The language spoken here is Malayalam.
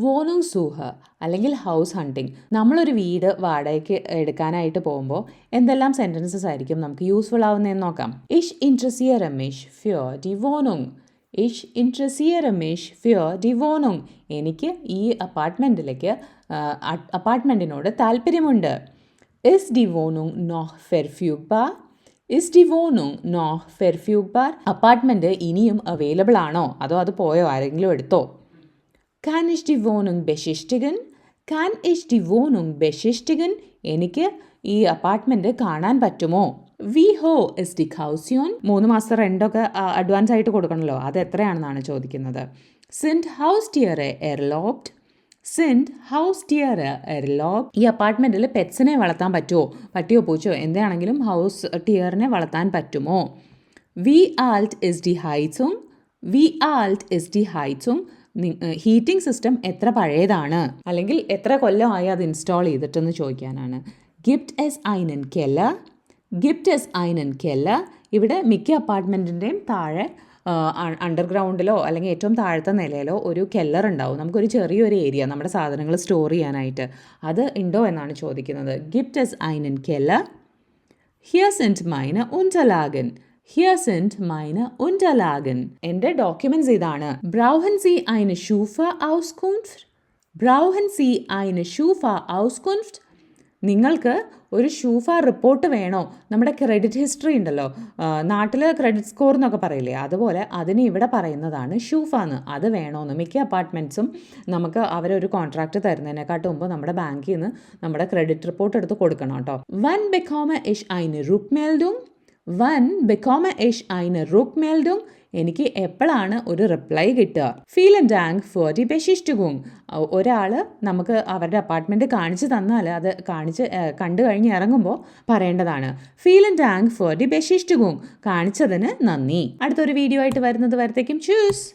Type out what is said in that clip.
വോണുങ് സൂഹ അല്ലെങ്കിൽ ഹൗസ് ഹണ്ടിങ്. നമ്മളൊരു വീട് വാടകയ്ക്ക് എടുക്കാനായിട്ട് പോകുമ്പോൾ എന്തെല്ലാം സെന്റൻസസ് ആയിരിക്കും നമുക്ക് യൂസ്ഫുൾ ആവുന്നതെന്ന് നോക്കാം. ഇഷ് ഇൻട്രസിയ രമേഷ് ഫ്യോ ഡി വോണുങ് ഇഷ് ഇൻട്രസിയ രമേഷ് ഫ്യോ ഡി വോണുങ് എനിക്ക് ഈ അപ്പാർട്ട്മെന്റിലേക്ക് അപ്പാർട്ട്മെന്റിനോട് താല്പര്യമുണ്ട്. ഇസ് ഡി വോണുങ് നോഹ് ബാ ഇസ് ഡി വോണോങ് നോ ഫെർഫ്യൂ ബാർ അപ്പാർട്ട്മെന്റ് ഇനിയും അവൈലബിൾ ആണോ? അതോ അത് പോയോ? ആരെങ്കിലും എടുത്തോ? Kann ich die Wohnung besichtigen? Kann ich die Wohnung besichtigen? എനിക്ക് ഈ അപ്പാർട്ട്മെന്റ് കാണാൻ പറ്റുമോ? വി ഹോ ഇസ് ഡി കൗസ്യോൺ മൂന്ന് മാസം റെന്റൊക്കെ അഡ്വാൻസ് ആയിട്ട് കൊടുക്കണമല്ലോ അത് എത്രയാണെന്നാണ് ചോദിക്കുന്നത്. സിൻഡ് ഹൗസ് ടിയറെ എർലോപ്ഡ് സിൻഡ് ഹൗസ് ടിയർ എർലോബ് ഈ അപ്പാർട്ട്മെന്റിൽ പെറ്റ്സിനെ വളർത്താൻ പറ്റുമോ? പട്ടിയോ പൂച്ചയോ എന്താണെങ്കിലും ഹൗസ് ടിയറിനെ വളർത്താൻ പറ്റുമോ? വി ആൾട്ട് ഇസ് ഡി ഹൈസും വി ആൾട്ട് ഇസ് ഡി ഹൈസും ഹീറ്റിംഗ് സിസ്റ്റം എത്ര പഴയതാണ്? അല്ലെങ്കിൽ എത്ര കൊല്ലമായി അത് ഇൻസ്റ്റാൾ ചെയ്തിട്ടെന്ന് ചോദിക്കാനാണ്. ഗിഫ്റ്റ് എസ് ഐനൻ കെല്ല ഗിഫ്റ്റ് എസ് ഐനൻ കെല്ല ഇവിടെ മിക്ക അപ്പാർട്ട്മെന്റിന്റെയും താഴെ അണ്ടർഗ്രൗണ്ടിലോ അല്ലെങ്കിൽ ഏറ്റവും താഴത്തെ നിലയിലോ ഒരു കെല്ലർ ഉണ്ടാവും. നമുക്കൊരു ചെറിയൊരു ഏരിയ നമ്മുടെ സാധനങ്ങൾ സ്റ്റോർ ചെയ്യാനായിട്ട്. അത് ഉണ്ടോ എന്നാണ് ചോദിക്കുന്നത്. ഗിഫ്റ്റ് എസ് ഐനൻ കെല്ല ഹിയർ സെന്റ് മൈന ഉന്റലാഗൻ ഹിയർ സെന്റ് മൈന ഉന്റലാഗൻ എന്റെ ഡോക്യുമെന്റ്സ് ഇതാണ്. ബ്രൗഹൻ സി eine Schufa Auskunft? ബ്രൗഹൻ സി eine Schufa Auskunft? നിങ്ങൾക്ക് ഒരു ഷൂഫ റിപ്പോർട്ട് വേണോ? നമ്മുടെ ക്രെഡിറ്റ് ഹിസ്റ്ററി ഉണ്ടല്ലോ. നാട്ടിൽ ക്രെഡിറ്റ് സ്കോർ എന്നൊക്കെ പറയില്ലേ? അതുപോലെ അതിന് ഇവിടെ പറയുന്നതാണ് ഷൂഫ എന്ന് അത് വേണമെന്ന് മിക്ക അപ്പാർട്ട്മെന്റ്സും നമുക്ക് അവരൊരു കോൺട്രാക്റ്റ് തരുന്നതിനെക്കാട്ടും മുമ്പ് നമ്മുടെ ബാങ്കിൽ നിന്ന് നമ്മുടെ ക്രെഡിറ്റ് റിപ്പോർട്ട് എടുത്ത് കൊടുക്കണം കേട്ടോ. വൻ ബെക്കോമ ഇഷ് eine Rückmeldung? വൻ ബെക്കോമ ഐന റുക്ക് മേൽഡും എനിക്ക് എപ്പോഴാണ് ഒരു റിപ്ലൈ കിട്ടുക? ഫീൽ ആൻഡ് ഡാങ്ക് ഫോർ ദി ബെഷിഷ്ടുകുങ് ഒരാൾ നമുക്ക് അവരുടെ അപ്പാർട്ട്മെന്റ് കാണിച്ചു തന്നാൽ അത് കാണിച്ച് കണ്ടു കഴിഞ്ഞ് ഇറങ്ങുമ്പോൾ പറയേണ്ടതാണ്. ഫീൽ ആൻഡ് ഡാങ്ക് ഫോർ ദി ബെഷിഷ്ടുകുങ് കാണിച്ചതിന് നന്ദി. അടുത്തൊരു വീഡിയോ ആയിട്ട് വരുന്നത് വരത്തേക്കും. ചൂസ്!